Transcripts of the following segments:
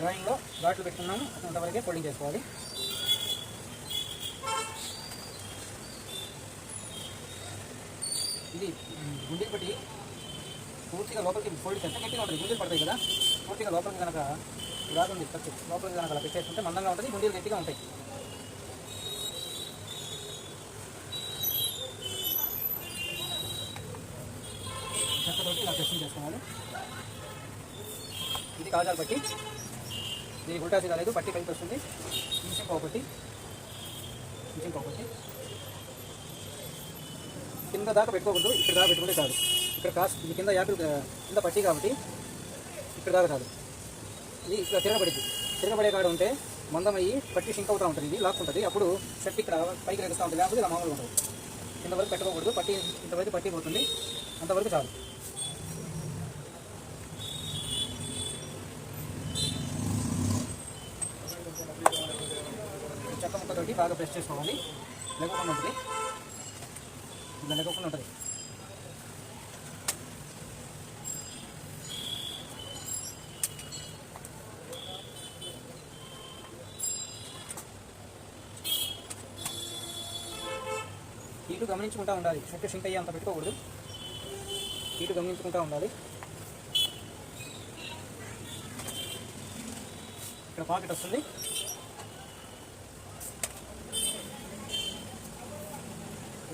డ్రాయింగ్లో ఘాట్లు పెట్టుకున్నాము. అంతవరకే ఫోల్డింగ్ చేసుకోవాలి. ఇది గుండెలు పెట్టి పూర్తిగా లోపలికి ఫోల్డ్ చేస్తే గట్టిగా ఉంటుంది. గుండెలు పడతాయి కదా. పూర్తిగా లోపలికి కనుక రాగుంది ఖర్చు లోపలికి కనుక అలా పెట్టేసుకుంటే మందంగా ఉంటుంది. గుండెలు గట్టిగా ఉంటాయి. చెక్కతోటి ఇలా టెస్టింగ్ చేసుకోవాలి. ఇది కాజాలు బట్టి దీనికి ఉల్టా సీదా లేదు పట్టి పైకి వస్తుంది. మిషన్ పోపట్టి మిషన్ పోపట్టి కింద దాకా పెట్టుకోకూడదు ఇక్కడ దాకా పెట్టుకుంటే కాదు ఇక్కడ కాస్ట్ ఇది కింద యాపిల్ కింద పట్టి కాబట్టి ఇక్కడ దాకా కాదు ఇది ఇక్కడ తిరగబడింది. తిరగబడే కాడ ఉంటే మందమయ్యి పట్టి సింక్ అవుతూ ఉంటుంది ఇది లాక్కుంటుంది అప్పుడు సెట్ ఇక్కడ పైకి రెగుస్తూ ఉంటుంది లేకపోతే ఇలా మామూలుగా ఉంటుంది కింద వరకు పెట్టుకోకూడదు పట్టి ఇంతవరకు పట్టి పోతుంది అంతవరకు చాలు. చెక్క బాగా ప్రెస్ చేసుకోవాలి. లెగకుండా ఉంటుంది. ఇలా లెగకుండా ఉంటుంది. ఇటు గమనించుకుంటూ ఉండాలి. షర్ట్ షింక్ అయ్యి అంత పెట్టుకోకూడదు. ఇటు గమనించుకుంటూ ఉండాలి. ఇక్కడ పాకెట్ వస్తుంది.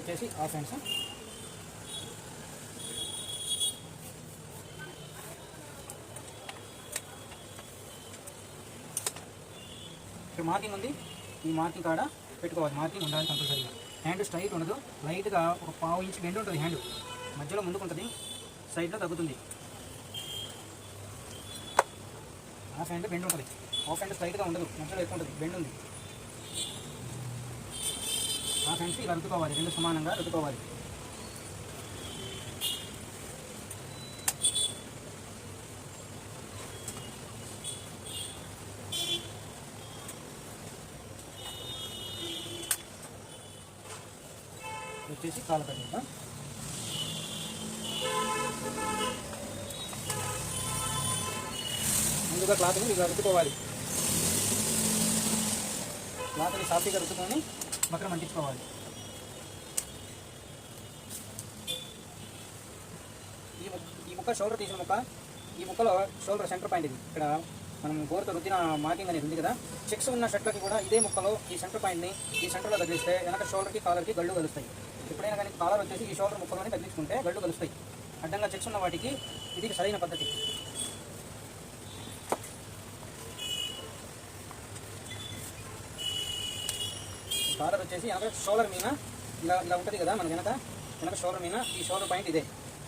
వచ్చేసి హాఫ్ హ్యాండ్స్. ఇక్కడ మార్కింగ్ ఉంది. ఈ మార్కింగ్ కాడ పెట్టుకోవాలి. మార్కింగ్ ఉండాలి కంపల్సరీగా హ్యాండ్ స్ట్రైట్ ఉండదు. లైట్గా ఒక పావు ఇంచ్ బెండ్ ఉంటుంది హ్యాండ్. మధ్యలో ముందుకుంటుంది సైడ్లో తగ్గుతుంది. హాఫ్ హ్యాండ్ బెండ్ ఉంటుంది. హాఫ్ హ్యాండ్ స్ట్రైట్గా ఉండదు. మధ్యలో ఎక్కువ ఉంటుంది. బెండ్ ఉంది. హాఫ్ హ్యాండ్స్ ఇలా రుద్దుకోవాలి రెండు సమానంగా రుద్దుకోవాలి. వచ్చేసి కాలు కట్టిందా ముందుగా క్లాత్ని ఇలా రుద్దుకోవాలి. క్లాత్ని సాఫీగా రుద్దుకొని బక్రం అంటించుకోవాలి. ఈ ఈ ముక్క షోల్డర్ తీసిన ముక్క ఈ ముక్కలో షోల్డర్ సెంటర్ పాయింట్ ఇది. ఇక్కడ మనం గోరుతో రుద్దిన మార్కింగ్ అనేది ఉంది కదా. చెక్స్ ఉన్న షర్ట్లకి కూడా ఇదే ముక్కలో ఈ సెంటర్ పాయింట్ని ఈ సెంటర్లో తగిలిస్తే వెనక షోల్డర్కి కాలర్కి గళ్ళు కలుస్తాయి. ఎప్పుడైనా కానీ కాలర్ వచ్చేసి ఈ షోల్డర్ ముక్కలోనే తగిలించుకుంటే గళ్ళు కలుస్తాయి. అడ్డంగా చెక్స్ ఉన్న వాటికి ఇది సరైన పద్ధతి. కాలర్ వచ్చేసి వెనక షోల్డర్ మీన? ఇలా ఇలా ఉంటుంది కదా మన వెనక వెనక షోల్డర్ మీద ఈ షోల్డర్ పాయింట్ ఇదే.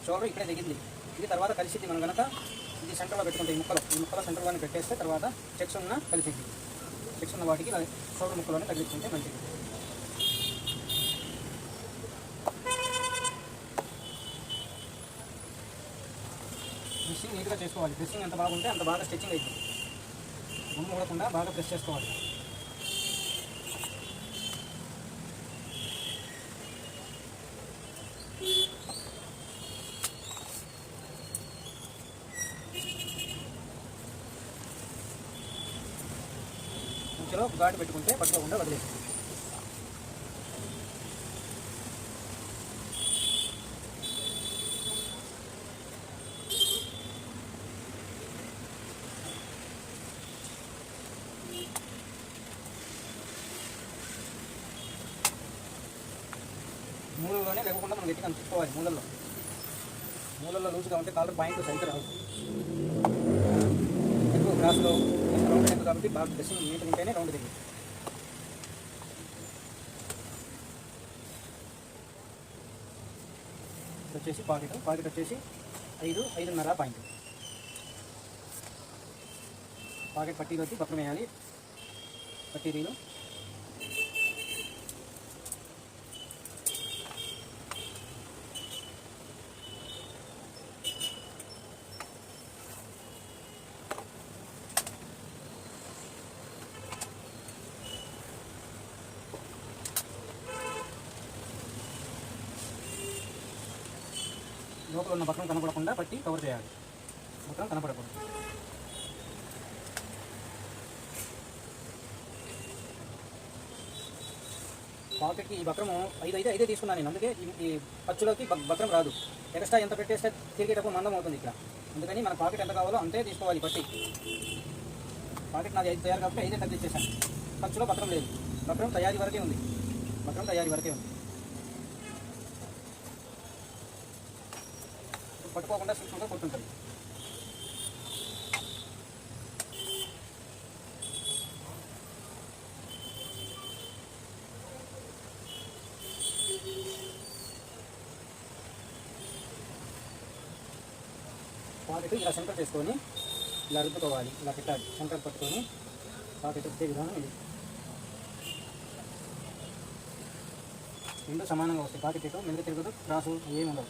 షోల్డర్ ఇక్కడే దిగింది. ఇది తర్వాత కలిసింది మనం కనుక ఇది సెంటర్లో పెట్టుకుంటే ఈ ముక్కలు. ఈ ముక్కలో సెంటర్లోనే పెట్టేస్తే తర్వాత చెక్స్ ఉన్న కలిసింది. చెక్స్ ఉన్న వాటికి ఇలా షోల్డర్ ముక్కలోనే తగ్గించుకుంటే మంచిది. డ్రెస్సింగ్ నీట్గా చేసుకోవాలి. డ్రెస్సింగ్ ఎంత బాగుంటే అంత బాగా స్టిచ్చింగ్ అవుతుంది గుమ్మ ఊడకుండా బాగా ప్రెస్ చేసుకోవాలి. మధ్యలో గాడి పెట్టుకుంటే పట్టుకోకుండా వదిలేస్తుంది మూలలోనే లేకుండా మనం గట్టిగా అంచుకోవాలి మూలల్లో. మూలల్లో లూజ్గా ఉంటే కాలర్ పాయింట్ సైజు రావు. క్రాస్లో రౌండ్ కాబట్టి బాగా డ్రెస్సింగ్ నీట్గా ఉంటేనే రౌండ్ దిగింది. వచ్చేసి పాకెట్ పాకెట్ వచ్చేసి ఐదు ఐదున్నర పాయింట్ పాకెట్ పట్టీలు వచ్చి పక్కన వేయాలి. పట్టీలు ఉన్న బట్టలు కనపడకుండా పట్టి కవర్ చేయాలి. బట్టలు కనపడకూడదు. పాకెట్కి ఈ బక్రము ఐదు అయితే ఐదే తీసుకున్నాను నేను. అందుకే ఈ పచ్చులోకి బక్రం రాదు. ఎక్స్ట్రా ఎంత పెట్టేస్తే తిరిగేటప్పుడు మందం అవుతుంది ఇక్కడ. అందుకని మన పాకెట్ ఎంత కావాలో అంతే తీసుకోవాలి పట్టి. పాకెట్ నాది ఐదు తయారు కాబట్టి ఐదే తగ్గించేసాను ఖర్చులో బక్రం లేదు. బక్రం తయారీ వరకే ఉంది. బక్రం తయారీ వరకే ఉంది. పట్టుకోకుండా సూక్ష్మంగా కొట్టుంటుంది పాకెట్ ఇలా సెంటర్ చేసుకొని ఇలా రుద్దుకోవాలి ఇలా పెట్టాలి. సెంటర్ పట్టుకొని పాకెట్ వచ్చే విధానం ఇది. రెండు సమానంగా వస్తాయి. పాకెట్ ఇటు మెరుగు తిరుగుతూ క్రాసు ఏమి ఉండవు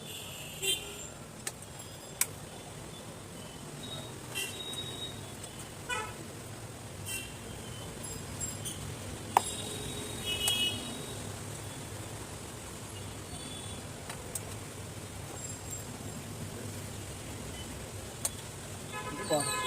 ఇది పాకెట్